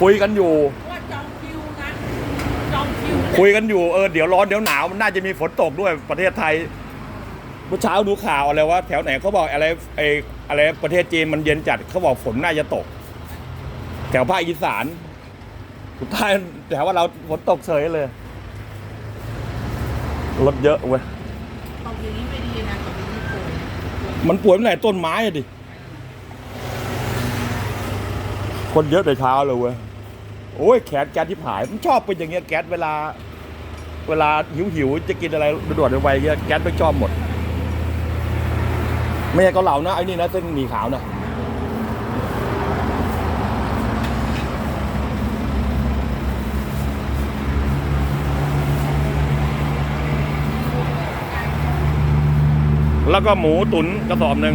คุยกันอยู่ ว่าจองคิวนะจองคิวคุยกันอยู่เออเดี๋ยวร้อนเดี๋ยวหนาวมันน่าจะมีฝนตกด้วยประเทศไทยเมื่อเช้าดูข่าวอะไรว่าแถวไหนเขาบอกอะไรไออะไรประเทศจีนมันเย็นจัดเขาบอกฝนน่าจะตก แถวภาคอีสานสุดท้ายแถวว่าเราฝนตกเฉยเลยรถเยอะเว้ยตองอย่างนี้ไม่ดีนะตองอย่างนี้โกง มันป่วยเมื่อไหร่ต้นไม้อะดิ คนเยอะแต่เช้าเลยเว้ยโอ้ยแขนแก๊สที่ผายมันชอบเป็นอย่างเงี้ยแก๊สเวลา เวลาหิวหิวจะกินอะไรด่วนๆไวๆเงี้ยแก๊สไม่ชอบหมด ไม่ใช่เกาเหลานะไอ้นี่นะเส้นหมี่ขาวนะแล้วก็หมูตุ๋นกระสอบหนึ่ง